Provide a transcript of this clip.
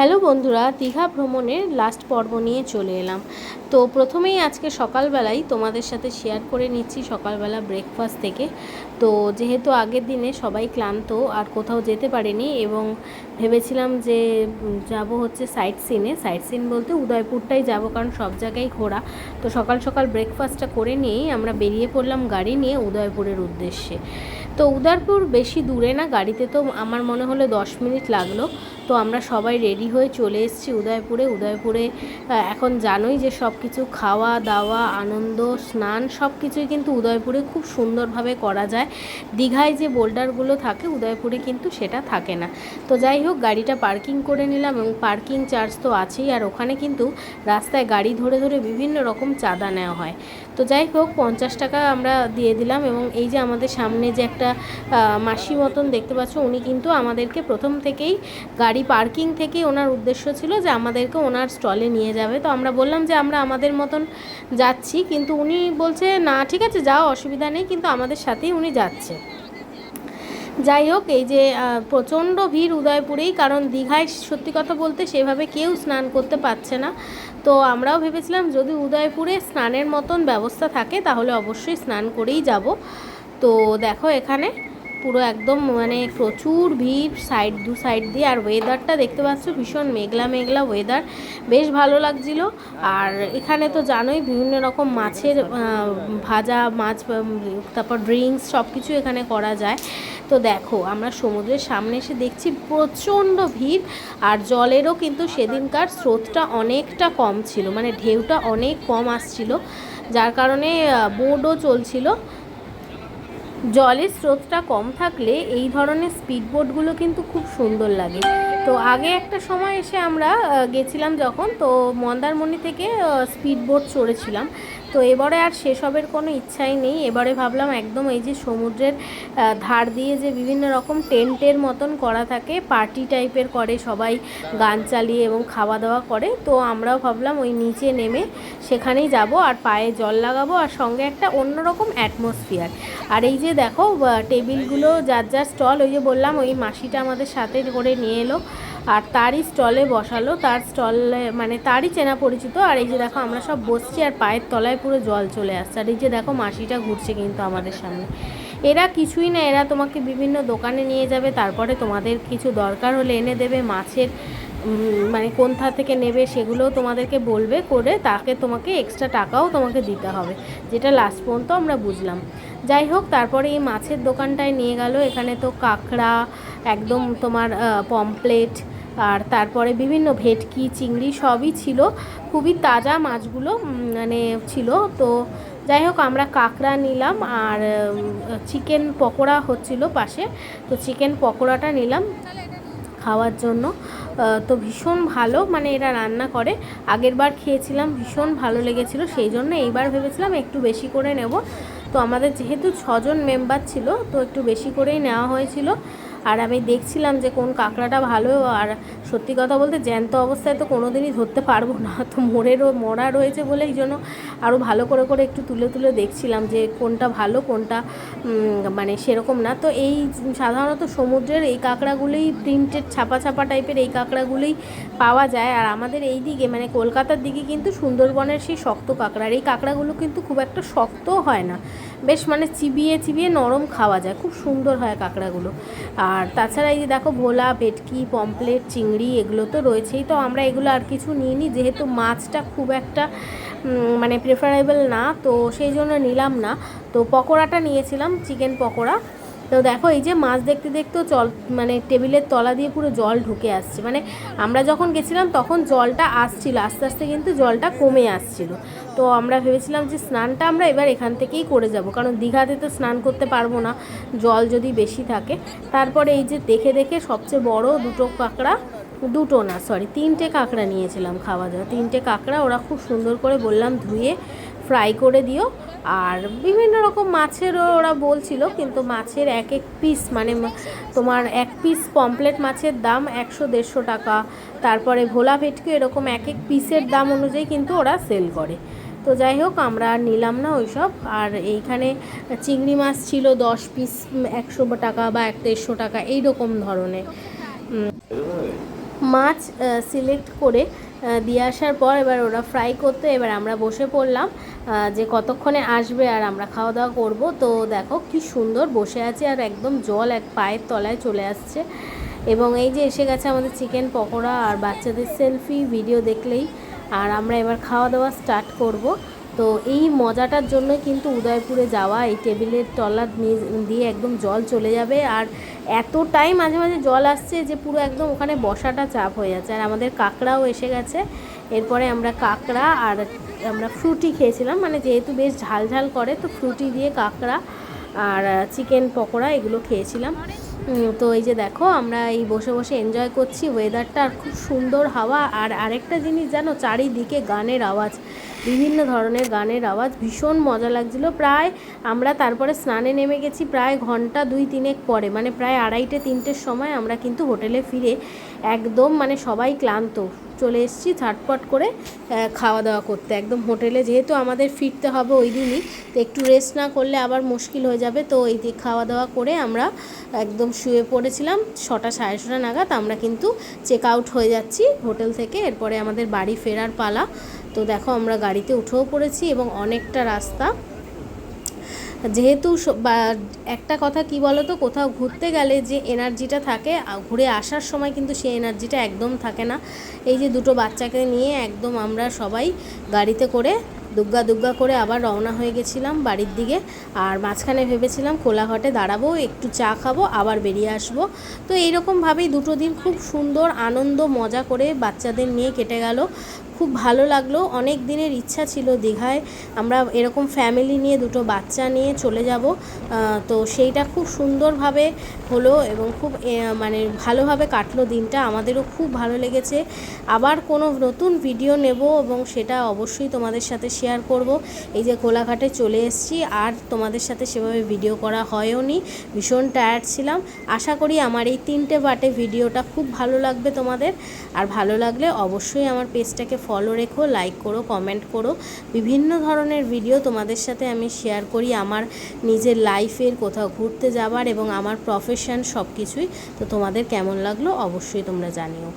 Hello বন্ধুরা, দীঘা ভ্রমণের last পর্ব নিয়ে চলে এলাম। তো প্রথমেই আজকে সকালবেলায় তোমাদের সাথে শেয়ার করে নিচ্ছি সকালবেলা ব্রেকফাস্ট থেকে। তো যেহেতু আগের দিনে সবাই ক্লান্ত আর কোথাও যেতে পারেনি এবং ভেবেছিলাম যে যাব হচ্ছে সাইট সিনে সাইট সিন বলতে উদয়পুরটাই যাব কারণ সব জায়গায় ঘোরা। তো সকাল সকাল ব্রেকফাস্টটা করে নিয়েই আমরা বেরিয়ে পড়লাম গাড়ি নিয়ে উদয়পুরের উদ্দেশ্যে। তো উদয়পুর বেশি দূরে না, গাড়িতে তো আমার মনে হলো দশ মিনিট লাগল। তো আমরা সবাই রেডি হয়ে চলে এসেছি উদয়পুরে। উদয়পুরে এখন জানোই যে সব কিছু খাওয়া, দাওয়া, আনন্দ, স্নান সব কিছুই কিন্তু উদয়পুরে খুব সুন্দরভাবে করা যায়। দীঘায় যে বোল্ডারগুলো থাকে, উদয়পুরে কিন্তু সেটা থাকে না। তো যাই হোক, গাড়িটা পার্কিং করে নিলাম এবং পার্কিং চার্জ তো আছেই। আর ওখানে কিন্তু রাস্তায় গাড়ি ধরে ধরে বিভিন্ন রকম চাঁদা নেওয়া হয়। তো যাই হোক, পঞ্চাশ টাকা আমরা দিয়ে দিলাম এবং এই যে আমাদের সামনে যে একটা মাসি মতন দেখতে পাচ্ছ, উনি কিন্তু আমাদেরকে প্রথম থেকেই গাড়ি পার্কিং থেকে ওনার উদ্দেশ্য ছিল যে আমাদেরকে ওনার স্টলে নিয়ে যাবে। তো আমরা বললাম যে আমরা আমাদের মতন যাচ্ছি, কিন্তু উনি বলছে, না, ঠিক আছে, যাও, অসুবিধা নেই। কিন্তু আমাদের সাথেই উনি যাচ্ছে। যাই হোক, এই যে প্রচণ্ড ভিড় উদয়পুরেই, কারণ দীঘায় সত্যি কথা বলতে সেভাবে কেউ স্নান করতে পারছে না। তো আমরাও ভেবেছিলাম, যদি উদয়পুরে স্নানের মতন ব্যবস্থা থাকে, তাহলে অবশ্যই স্নান করেই যাব। তো দেখো এখানে পুরো একদম মানে প্রচুর ভিড় সাইড, দু সাইড দিয়ে। আর ওয়েদারটা দেখতে পাচ্ছ, ভীষণ মেঘলা মেঘলা ওয়েদার বেশ ভালো লাগছিল। আর এখানে তো জানোই বিভিন্ন রকম মাছের ভাজা মাছ তারপর ড্রিঙ্কস সব কিছু এখানে করা যায়। তো দেখো, আমরা সমুদ্রের সামনে এসে দেখছি প্রচণ্ড ভিড়। আর জলেরও কিন্তু সেদিনকার স্রোতটা অনেকটা কম ছিল। মানে ঢেউটা অনেক কম আসছিল। যার কারণে বোর্ডও চলছিল। জলের স্রোতটা কম থাকলে এই ধরনের স্পিড বোটগুলো কিন্তু খুব সুন্দর লাগে। তো আগে একটা সময় এসে আমরা গেছিলাম যখন, তো মন্দারমণি থেকে স্পিড বোট চড়েছিলাম। তো এবারে আর সেসবের কোনো ইচ্ছাই নেই। এবারে ভাবলাম একদম এই যে সমুদ্রের ধার দিয়ে যে বিভিন্ন রকম টেন্টের মতন করা থাকে, পার্টি টাইপের করে, সবাই গান চালিয়ে এবং খাওয়া দাওয়া করে, তো আমরাও ভাবলাম ওই নিচে নেমে সেখানেই যাব আর পায়ে জল লাগাবো আর সঙ্গে একটা অন্যরকম অ্যাটমসফিয়ার আর এই যে দেখো টেবিলগুলো, যার যার স্টল, ওই যে বললাম, ওই মাসিটা আমাদের সাথে করে নিয়ে এলো। আর তারই স্টলে বসালো, তার স্টলে মানে তারই চেনা পরিচিত। আর এই যে দেখো, আমরা সব বসছি আর পায়ের তলায় পুরো জল চলে আসছে। আর এই যে দেখো, মাসিটা ঘুরছে কিন্তু আমাদের সামনে। এরা কিছুই না, এরা তোমাকে বিভিন্ন দোকানে নিয়ে যাবে, তারপরে তোমাদের কিছু দরকার হলে এনে দেবে, মাছের মানে কোনথা থেকে নেবে সেগুলোও তোমাদেরকে বলবে করে তাকে তোমাকে এক্সট্রা টাকাও তোমাকে দিতে হবে, যেটা লাস্ট পর্যন্ত আমরা বুঝলাম। যাই হোক, তারপরে এই মাছের দোকানটায় নিয়ে গেল, এখানে তো কাঁকড়া, একদম তোমার পমপ্লেট আর তারপরে বিভিন্ন ভেটকি, চিংড়ি সবই ছিল, খুবই তাজা মাছগুলো মানে ছিল। তো যাই হোক, আমরা কাঁকড়া নিলাম, আর চিকেন পকোড়া হচ্ছিল পাশে, তো চিকেন পকোড়াটা নিলাম। খাওয়ার জন্য। তো ভীষণ ভালো মানে এরা রান্না করে। আগের বার খেয়েছিলাম, ভীষণ ভালো লেগেছিল, সেই জন্য এইবার ভেবেছিলাম একটু বেশি করে নেব। তো আমাদের যেহেতু ছজন মেম্বার ছিল, তো একটু বেশি করেই নেওয়া হয়েছিল। আর আমি দেখছিলাম যে কোন কাঁকড়াটা ভালো আর সত্যি কথা বলতে জ্যান্ত অবস্থায় তো কোনো দিনই ধরতে পারব না। তো মোড়েরও মরা রয়েছে বলে এই জন্য আরও ভালো করে করে একটু তুলে তুলে দেখছিলাম যে কোনটা ভালো, কোনটা মানে সেরকম না। তো এই সাধারণত সমুদ্রের এই কাঁকড়াগুলোই প্রিন্টেড ছাপা ছাপা টাইপের এই কাঁকড়াগুলোই পাওয়া যায়। আর আমাদের এই দিকে মানে কলকাতার দিকে কিন্তু সুন্দরবনের সেই শক্ত কাঁকড়া। আর এই কাঁকড়াগুলো কিন্তু খুব একটা শক্তও হয় না। বেশ মানে চিবিয়ে চিবিয়ে নরম খাওয়া যায়, খুব সুন্দর হয় কাঁকড়াগুলো। আর তাছাড়া এই যে দেখো ভোলা, ভেটকি পমপ্লেট চিংড়ি এগুলো তো রয়েছেই, তো আমরা এগুলো আর কিছু নিইনি, যেহেতু মাছটা খুব একটা মানে প্রেফারেবল না, তো সেই জন্য নিলাম না। তো পকোড়াটা নিয়েছিলাম, চিকেন পকোড়া। তো দেখো, এই যে মাছ দেখতে দেখতেও জল মানে টেবিলের তলা দিয়ে পুরো জল ঢুকে আসছে। মানে আমরা যখন গেছিলাম তখন জলটা আসছিল, আস্তে আস্তে কিন্তু জলটা কমে আসছিল। তো আমরা ভেবেছিলাম যে স্নানটা আমরা এবার এখান থেকেই করে যাব, কারণ দীঘাতে তো স্নান করতে পারব না, জল যদি বেশি থাকে। তারপরে এই যে দেখে দেখে সবচেয়ে বড় দুটো কাঁকড়া, দুটো না সরি তিনটে কাঁকড়া নিয়েছিলাম খাওয়া যাওয়া তিনটে কাঁকড়া ওরা খুব সুন্দর করে বললাম ধুয়ে ফ্রাই করে দিও। আর বিভিন্ন রকম মাছেরও ওরা বলছিল, কিন্তু মাছের এক এক পিস মানে তোমার এক পিস পমপ্লেট মাছের দাম একশো দেড়শো টাকা। তারপরে ভোলা ভেটকি এরকম এক এক পিসের দাম অনুযায়ী কিন্তু ওরা সেল করে। তো যাই হোক, আমরা আর নিলাম না ওইসব। আর এইখানে চিংড়ি মাছ ছিল দশ পিস একশো টাকা বা এক দেড়শো টাকা এই রকম ধরনের মাছ সিলেক্ট করে দিয়ে আসার পর এবার ওরা ফ্রাই করতে, এবার আমরা বসে পড়লাম যে কতক্ষণে আসবে আর আমরা খাওয়া দাওয়া করব। তো দেখো কি সুন্দর বসে আছে আর একদম জল এক পায়ের তলায় চলে আসছে। এবং এই যে এসে গেছে আমাদের চিকেন পকোড়া আর বাচ্চাদের সেলফি ভিডিও দেখলেই। আর আমরা এবার খাওয়া দাওয়া স্টার্ট করব। তো এই মজাটার জন্য কিন্তু উদয়পুরে যাওয়া, এই টেবিলের নিচ দিয়ে একদম জল চলে যাবে আর এতটাই মাঝে মাঝে জল আসছে যে পুরো একদম ওখানে বসাটা চাপ হয়ে যাচ্ছে। আর আমাদের কাঁকড়াও এসে গেছে। এরপরে আমরা কাঁকড়া আর আমরা ফ্রুটি খেয়েছিলাম মানে যেহেতু বেশ ঝাল ঝাল করে, তো ফ্রুটি দিয়ে কাঁকড়া আর চিকেন পকোড়া এগুলো খেয়েছিলাম। তো এই যে দেখো, আমরা এই বসে বসে এনজয় করছি ওয়েদারটা আর খুব সুন্দর হাওয়া। আর আরেকটা জিনিস জানো, চারিদিকে গানের আওয়াজ। বিভিন্ন ধরনের গানের আওয়াজ, ভীষণ মজা লাগছিল। প্রায় আমরা তারপরে স্নানে নেমে গেছি, প্রায় ঘণ্টা দুই তিনেক পরে মানে প্রায় আড়াইটে, তিনটের সময় আমরা কিন্তু হোটেলে ফিরে একদম মানে সবাই ক্লান্ত। চলে এসেছি ঝটপট করে খাওয়া দাওয়া করতে। একদম হোটেলে যেহেতু আমাদের ফিরতে হবে ওই দিনই, তো একটু রেস্ট না করলে আবার মুশকিল হয়ে যাবে। তো এই দিয়ে খাওয়া দাওয়া করে আমরা একদম শুয়ে পড়েছিলাম, ছটা সাড়ে ছটা নাগাদ আমরা কিন্তু চেক আউট হয়ে যাচ্ছি হোটেল থেকে। এরপরে আমাদের বাড়ি ফেরার পালা তো দেখো আমরা গাড়িতে উঠেও পড়েছি এবং অনেকটা রাস্তা। যেহেতু একটা কথা কি বলো তো কোথাও ঘুরতে গেলে যে এনার্জিটা থাকে ঘুরে আসার সময় কিন্তু সেই এনার্জিটা একদম থাকে না। এই যে দুটো বাচ্চাকে নিয়ে একদম আমরা সবাই গাড়িতে করে দুগ্গা দুগ্গা করে আবার রওনা হয়ে গেছিলাম বাড়ির দিকে। আর মাঝখানে ভেবেছিলাম কোলাঘাটে দাঁড়াবো, একটু চা খাব, আবার বেরিয়ে আসব। তো এইরকমভাবেই দুটো দিন খুব সুন্দর, আনন্দ, মজা করে বাচ্চাদের নিয়ে কেটে গেল। খুব ভালো লাগল। অনেক দিনের ইচ্ছা ছিল দীঘায়। আমরা এরকম ফ্যামিলি নিয়ে দুটো বাচ্চা নিয়ে চলে যাব। তো সেইটা খুব সুন্দরভাবে হলো এবং খুব মানে ভালোভাবে কাটলো দিনটা। আমাদেরও খুব ভালো লেগেছে। আবার কোনো নতুন ভিডিও নেব এবং সেটা অবশ্যই তোমাদের সাথে শেয়ার করব। এই যে কোলাঘাটে চলে এসেছি, আর তোমাদের সাথে সেভাবে ভিডিও করা হয়ও নি। ভীষণ টায়ার্ড ছিলাম। আশা করি আমার এই তিনটে বাটে ভিডিওটা খুব ভালো লাগবে তোমাদের। আর ভালো লাগলে অবশ্যই আমার পেজটাকে ফলো রেখো লাইক করো কমেন্ট করো। বিভিন্ন ধরনের ভিডিও তোমাদের সাথে আমি শেয়ার করি। আমার নিজের লাইফের কোথাও ঘুরতে যাবার এবং আমার প্রফেশন সব কিছুই তো তোমাদের কেমন লাগল অবশ্যই তোমরা জানিও।